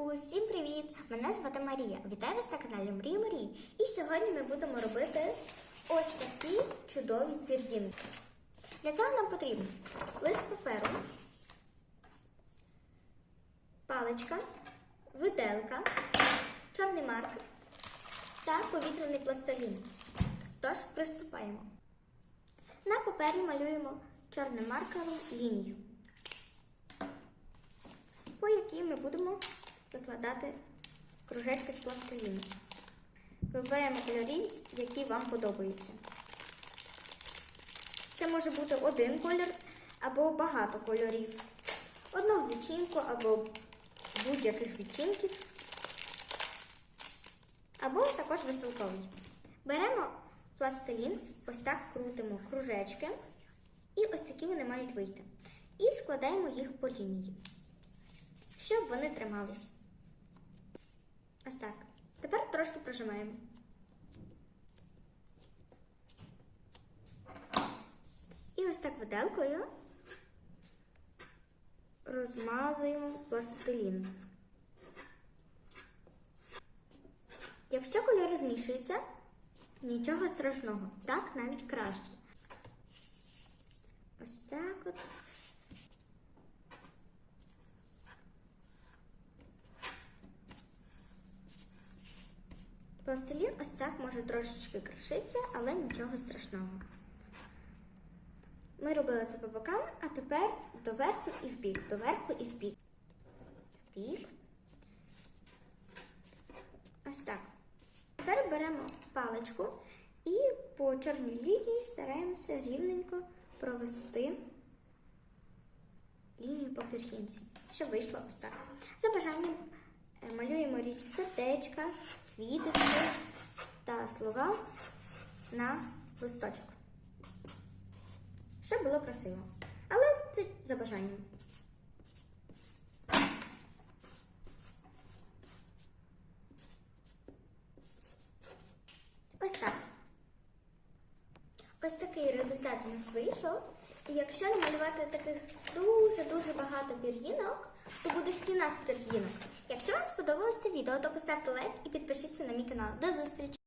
Усім привіт! Мене звати Марія. Вітаю вас на каналі Мрії Марії. І сьогодні ми будемо робити ось такі чудові пір'їнки. Для цього нам потрібен лист паперу, паличка, виделка, чорний маркер та повітряний пластилін. Тож приступаємо. На папері малюємо чорним маркером лінію по якій ми будемо викладати кружечки з пластиліну. Вибираємо кольори, які вам подобаються. Це може бути один колір або багато кольорів. Одну відтінку або будь-яких відтінків. Або також веселковий. Беремо пластилін, ось так крутимо кружечки, і ось такі вони мають вийти. І складаємо їх по лінії щоб вони тримались. Ось так. Тепер трошки прожимаємо. І ось так виделкою розмазуємо пластилін. Якщо кольори змішуються, нічого страшного, так навіть краще. Ось так от. Пластилін ось так може трошечки кришитися, але нічого страшного. Ми робили це по бокам, а тепер доверху і вбік, доверху і вбік. Вбік. Ось так. Тепер беремо паличку і по чорній лінії стараємося рівненько провести лінію по пірхінці, щоб вийшло ось так. За бажанням е, малюємо різні сердечка, квіточки та слова на листочок. Щоб було красиво. Але це за бажанням. Ось так. Ось такий результат у нас вийшов. І якщо намалювати таких дуже-дуже багато пір'їнок, то буде стіна пір'їнок. Якщо вам сподобалось це відео, то поставте лайк і підпишіться на мій канал. До зустрічі!